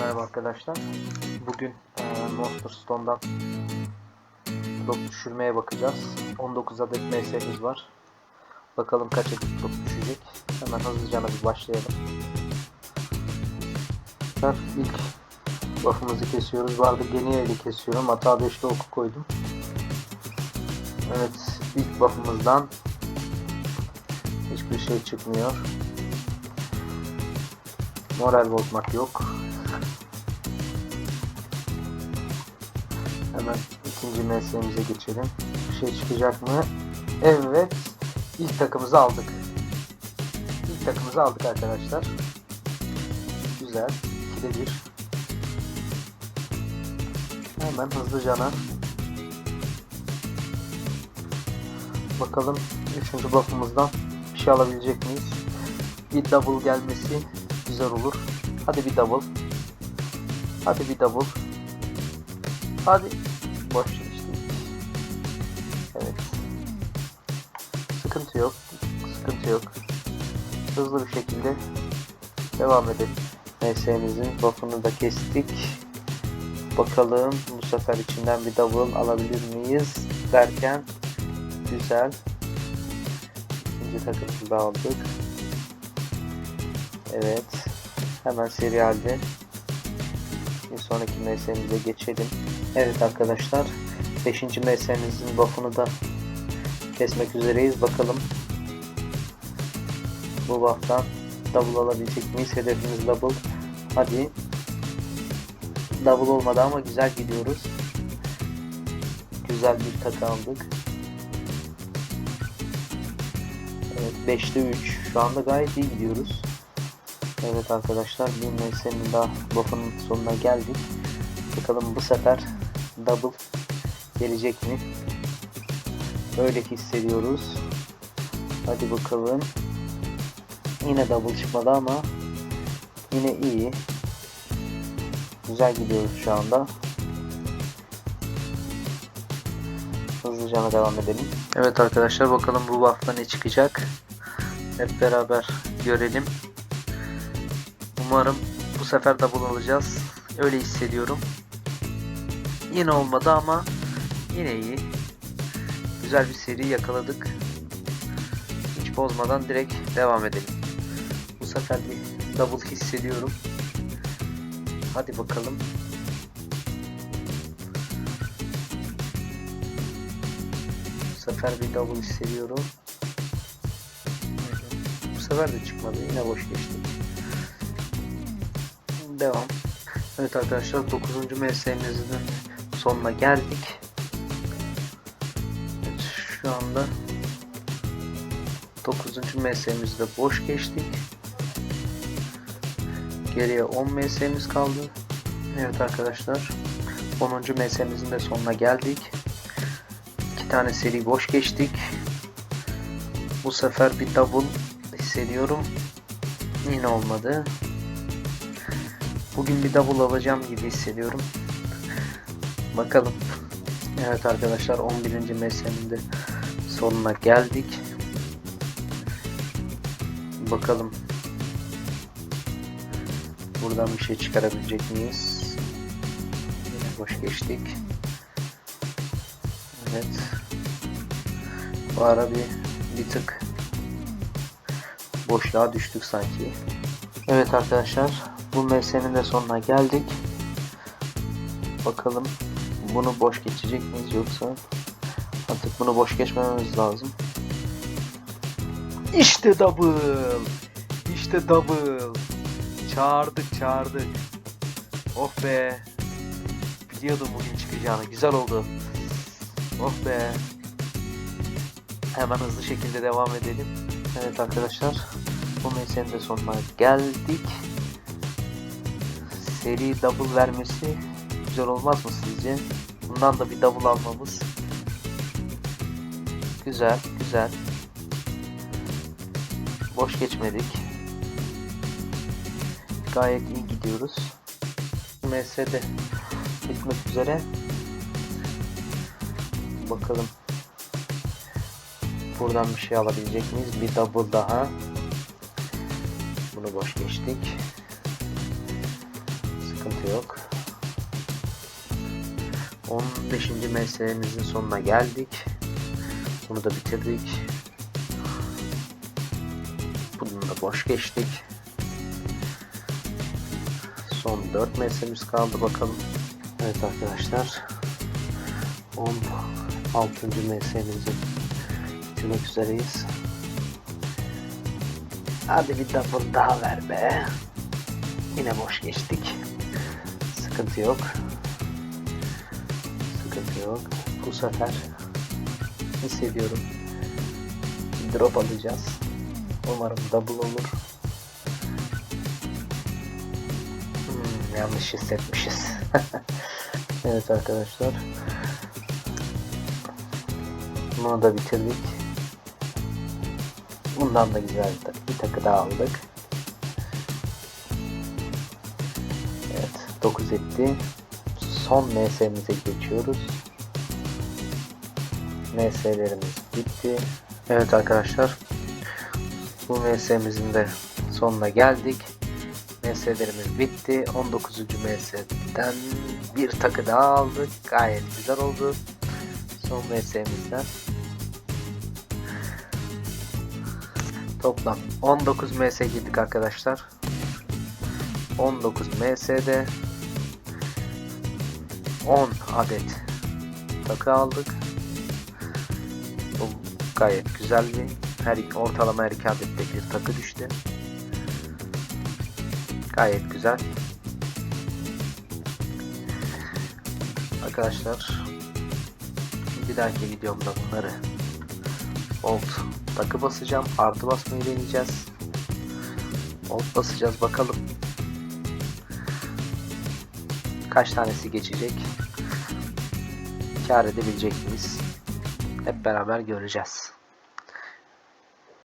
Merhaba arkadaşlar. Bugün e, Monster Stone'dan drop düşürmeye bakacağız. 19 adet MS'miz var. Bakalım kaç adet drop düşecek. Hemen hızlıca bir başlayalım. Ben ilk buff'ımızı kesiyoruz. Vardı geniye eli kesiyorum. Hata 5'te oku koydum. Evet ilk buff'ımızdan hiçbir şey çıkmıyor. Moral bozmak yok. Hemen ikinci mesleğimize geçelim. Bir şey çıkacak mı? Evet. İlk takımızı aldık. İlk takımızı aldık arkadaşlar. Güzel. 2'de 1. Hemen hızlıcana. Bakalım 3. buff'ımızdan bir şey alabilecek miyiz? Bir double gelmesi güzel olur. Hadi bir double. Hadi bir double. Hadi. Boş. Evet. Sıkıntı yok. Sıkıntı yok. Hızlı bir şekilde devam edelim. MS'mizin buff'ını da kestik. Bakalım bu sefer içinden bir double alabilir miyiz derken güzel. İkinci takımımızı da aldık. Evet. Hemen seri halde sonraki MS'mize geçelim. Evet arkadaşlar 5. MS'mizin buff'unu da kesmek üzereyiz. Bakalım bu buff'tan double alabilecek miyiz? Hedefimiz double. Hadi. Double olmadı ama güzel gidiyoruz. Güzel bir takı aldık. Evet 5'te 3. Şu anda gayet iyi gidiyoruz. Evet arkadaşlar bir meselenin daha buff'ın sonuna geldik. Bakalım bu sefer double gelecek mi? Öyle hissediyoruz. Hadi bakalım. Yine double çıkmadı ama yine iyi. Güzel gidiyoruz şu anda. Hızlıca devam edelim. Evet arkadaşlar bakalım bu buff'ta ne çıkacak. Hep beraber görelim. Umarım bu sefer double alacağız. Öyle hissediyorum. Yine olmadı ama yine iyi. Güzel bir seri yakaladık. Hiç bozmadan direkt devam edelim. Bu sefer bir double hissediyorum. Hadi bakalım. Bu sefer bir double hissediyorum. Bu sefer de çıkmadı. Yine boş geçtik. Devam. Evet arkadaşlar 9. mesleğimizin sonuna geldik. Evet, şu anda 9. mesleğimizde boş geçtik. Geriye 10 mesleğimiz kaldı. Evet arkadaşlar 10. mesleğimizin de sonuna geldik. 2 tane seri boş geçtik. Bu sefer bir double hissediyorum. Yine olmadı. Bugün bir double alacağım gibi hissediyorum. Bakalım. Evet arkadaşlar 11. mesleğinin de sonuna geldik. Bakalım. Buradan bir şey çıkarabilecek miyiz? Boş geçtik. Evet. Bu ara bir, bir tık boşluğa düştük sanki. Evet arkadaşlar bu meselenin de sonuna geldik. Bakalım bunu boş geçecek miyiz yoksa artık bunu boş geçmememiz lazım. İşte double. İşte double. Çağırdık çağırdık. Oh be. Biliyordum bugün çıkacağını. Güzel oldu. Oh be. Hemen hızlı şekilde devam edelim. Evet arkadaşlar. Bu meselenin de sonuna geldik seri double vermesi güzel olmaz mı sizce? Bundan da bir double almamız güzel güzel. Boş geçmedik. Gayet iyi gidiyoruz. MS'de bitmek üzere. Bakalım. Buradan bir şey alabilecek miyiz? Bir double daha. Bunu boş geçtik Sıkıntı yok. 15. meselemizin sonuna geldik. Bunu da bitirdik. Bunu da boş geçtik. Son 4 meselemiz kaldı bakalım. Evet arkadaşlar. 16. meselemizi bitirmek üzereyiz. Hadi bir double daha ver be. Yine boş geçtik. Sıkıntı yok. Sıkıntı yok. Bu sefer hissediyorum. Drop alacağız. Umarım double olur. Hmm, yanlış hissetmişiz. evet arkadaşlar. Bunu da bitirdik. Bundan da güzel bir takı daha aldık. 9 etti. Son MS'mize geçiyoruz. MS'lerimiz bitti. Evet arkadaşlar. Bu MS'mizin de sonuna geldik. MS'lerimiz bitti. 19. MS'den bir takı daha aldık. Gayet güzel oldu. Son MS'mizden. Toplam 19 MS girdik arkadaşlar. 19 MS'de 10 adet takı aldık. Bu gayet güzel bir her ortalama her iki adette bir takı düştü. Gayet güzel. Arkadaşlar bir dahaki videomda bunları Alt takı basacağım. Artı basmayı deneyeceğiz. Alt basacağız bakalım. Kaç tanesi geçecek? Kar edebilecek miyiz? Hep beraber göreceğiz.